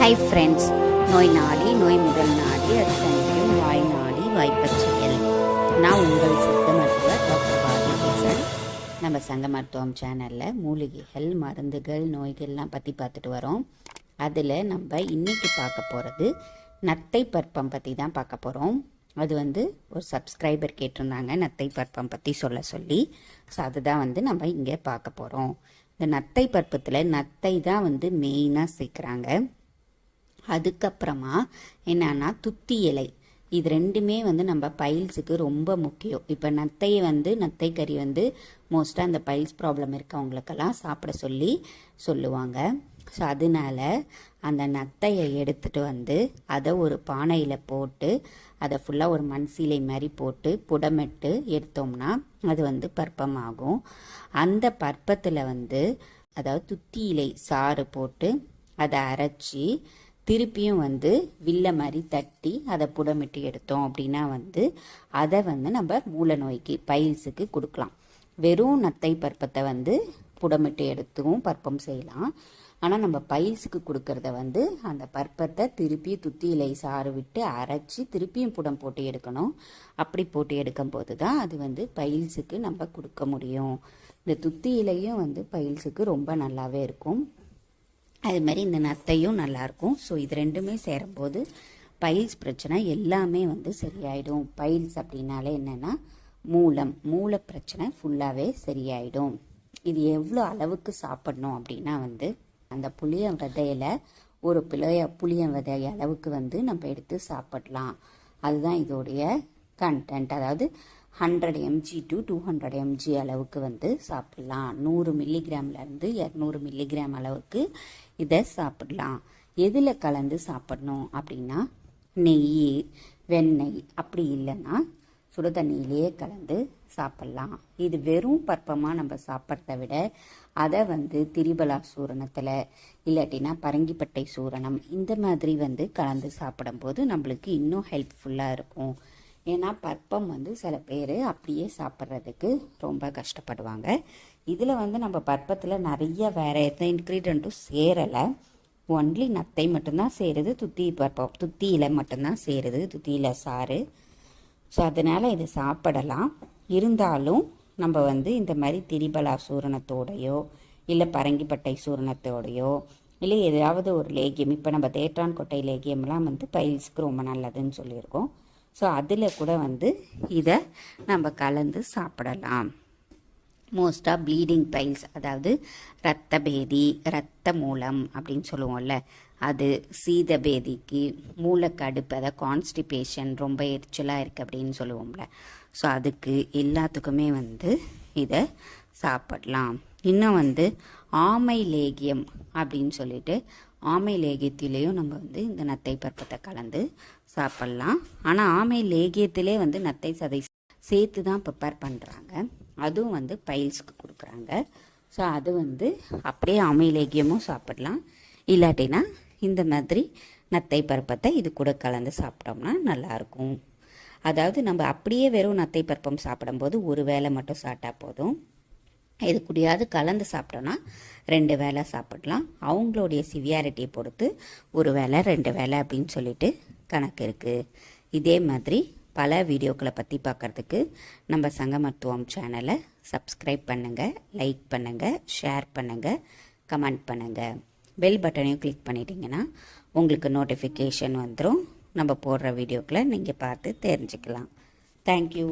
Hi friends நோய் நாடி நோய் முதல் நாடி அது தனிக்கும் வாய் நாடி வாய்ப்பச்செயல் நான் உங்கள் சித்த மருத்துவர் டாக்டர் பாரதி நம்ம சங்க மருத்துவம் சேனலில் மூலிகைகள் மருந்துகள் நோய்கள்லாம் பற்றி பார்த்துட்டு வரோம். அதில் நம்ம இன்றைக்கி பார்க்க போகிறது நத்தை பற்பம் பற்றி தான் பார்க்க போகிறோம் அது வந்து ஒரு சப்ஸ்கிரைபர் கேட்டிருந்தாங்க நத்தை பற்பம் பற்றி சொல்ல சொல்லி. ஸோ அதுதான் வந்து நம்ம இங்கே பார்க்க போகிறோம் இந்த நத்தை பருப்பத்தில் நத்தை தான் வந்து மெயினாக சேர்க்குறாங்க. அதுக்கப்புறமா என்னன்னா துத்தி இலை. இது ரெண்டுமே வந்து நம்ம பைல்ஸுக்கு ரொம்ப முக்கியம். இப்போ நத்தை வந்து நத்தை கறி வந்து மோஸ்ட்டாக அந்த பைல்ஸ் ப்ராப்ளம் இருக்கவங்களுக்கெல்லாம் சாப்பிட சொல்லி சொல்லுவாங்க. ஸோ அதனால அந்த நத்தையை எடுத்துட்டு வந்து அதை ஒரு பானையில் போட்டு அதை ஃபுல்லாக ஒரு மண் சீலை மாதிரி போட்டு புடமிட்டு எடுத்தோம்னா அது வந்து பற்பமாகும் அந்த பற்பத்தில் வந்து அதாவது துத்தி இலை சாறு போட்டு அதை அரைச்சி திருப்பியும் வந்து வில்ல மாதிரி தட்டி அதை புடமிட்டு எடுத்தோம் அப்படின்னா வந்து அதை வந்து நம்ம மூல நோய்க்கு பைல்ஸுக்கு கொடுக்கலாம். வெறும் நத்தை பருப்பத்தை வந்து புடமிட்டு எடுத்தும் பற்பம் செய்யலாம். ஆனால் நம்ம பைல்ஸுக்கு கொடுக்கறத வந்து அந்த பற்பத்தை திருப்பி துத்தி இலை சாறு விட்டு அரைச்சி திருப்பியும் புடம் போட்டு எடுக்கணும். அப்படி போட்டு எடுக்கும் போது தான் அது வந்து பைல்ஸுக்கு நம்ம கொடுக்க முடியும். இந்த துத்தி இலையும் வந்து பைல்ஸுக்கு ரொம்ப நல்லாவே இருக்கும். அது மாதிரி இந்த நத்தையும் நல்லாயிருக்கும் ஸோ இது ரெண்டுமே சேரும்போது பைல்ஸ் பிரச்சனை எல்லாமே வந்து சரியாயிடும். பைல்ஸ் அப்படின்னாலே என்னென்னா மூலம் மூல பிரச்சனை ஃபுல்லாகவே சரியாயிடும். இது எவ்வளோ அளவுக்கு சாப்பிடணும் அப்படின்னா வந்து அந்த புளிய விதையில ஒரு புளிய புளிய விதை அளவுக்கு வந்து நம்ம எடுத்து சாப்பிடலாம். அதுதான் இதோடைய கண்டென்ட் அதாவது hundred mg to two hundred mg அளவுக்கு வந்து சாப்பிடலாம். நூறு மில்லிகிராம்லேருந்து இரநூறு மில்லிகிராம் அளவுக்கு இதை சாப்பிடலாம். எதில் கலந்து சாப்பிடணும் அப்படின்னா நெய் வெண்ணெய் அப்படி இல்லைன்னா சுடு தண்ணியிலேயே கலந்து சாப்பிட்லாம். இது வெறும் பற்பமாக நம்ம சாப்பிட்றத விட அதை வந்து திரிபலா சூரணத்தில் இல்லாட்டினா பரங்கிப்பட்டை சூரணம் இந்த மாதிரி வந்து கலந்து சாப்பிடும்போது நம்மளுக்கு இன்னும் ஹெல்ப்ஃபுல்லாக இருக்கும். ஏன்னா பற்பம் வந்து சில பேர் அப்படியே சாப்பிட்றதுக்கு ரொம்ப கஷ்டப்படுவாங்க. இதில் வந்து நம்ம பற்பத்தில் நிறைய வேறு எந்த இன்க்ரீடியண்ட்டும் சேரலை. ஒன்லி நத்தை மட்டும்தான் சேருது துத்தி பற்பம் துத்தியில் மட்டும்தான் சேருது துத்தியில் சாறு. ஸோ அதனால் இது சாப்பிடலாம். இருந்தாலும் நம்ம வந்து இந்த மாதிரி திரிபலா சூரணத்தோடையோ இல்லை பரங்கிப்பட்டை சூரணத்தோடையோ இல்லை ஏதாவது ஒரு லேகியம் இப்போ நம்ம தேட்டான் கொட்டை லேகியம்லாம் வந்து பைல்ஸ்க்கு ரொம்ப நல்லதுன்னு சொல்லியிருக்கோம். ஸோ அதில் கூட வந்து இதை நம்ம கலந்து சாப்பிடலாம். மோஸ்ட்டாக ப்ளீடிங் பைல்ஸ் அதாவது இரத்த பேதி இரத்த மூலம் அப்படின்னு சொல்லுவோம்ல அது சீத பேதிக்கு மூளைக்கடுப்பு அதாவது கான்ஸ்டிபேஷன் ரொம்ப எரிச்சலாக இருக்குது அப்படின்னு சொல்லுவோம்ல. ஸோ அதுக்கு எல்லாத்துக்குமே வந்து இதை சாப்பிடலாம். இன்னும் வந்து ஆமை லேகியம் அப்படின்னு சொல்லிட்டு ஆமை லேகியத்திலேயும் நம்ம வந்து இந்த நத்தை பருப்பத்தை கலந்து சாப்பிட்லாம். ஆனால் ஆமை லேகியத்திலே வந்து நத்தை சதை சேர்த்து தான் ப்ரிப்பேர் பண்ணுறாங்க அதுவும் வந்து பைல்ஸ்க்கு கொடுக்குறாங்க. ஸோ அது வந்து அப்படியே ஆமை லேகியமும் சாப்பிடலாம். இல்லாட்டினா இந்த மாதிரி நத்தை பருப்பத்தை இது கூட கலந்து சாப்பிட்டோம்னா நல்லாயிருக்கும். அதாவது நம்ம அப்படியே வெறும் நத்தை பருப்பம் சாப்பிடும்போது ஒரு வேளை மட்டும் சாப்பிட்டா போதும். இது கூடியாவது கலந்து சாப்பிட்டோன்னா ரெண்டு வேளை சாப்பிடலாம். அவங்களுடைய சிவியாரிட்டியை பொறுத்து ஒரு வேளை ரெண்டு வேளை அப்படின்னு சொல்லிட்டு கணக்கு இருக்குது இதே மாதிரி பல வீடியோக்களை பற்றி பார்க்குறதுக்கு நம்ம சங்க மருத்துவம் சேனலை சப்ஸ்கிரைப் பண்ணுங்கள் லைக் பண்ணுங்கள் ஷேர் பண்ணுங்கள் கமெண்ட் பண்ணுங்கள் பெல் பட்டனையும் கிளிக் பண்ணிட்டீங்கன்னா உங்களுக்கு நோட்டிஃபிகேஷன் வந்துடும் நம்ம போடுற வீடியோக்களை நீங்கள் பார்த்து தெரிஞ்சுக்கலாம். தேங்க்யூ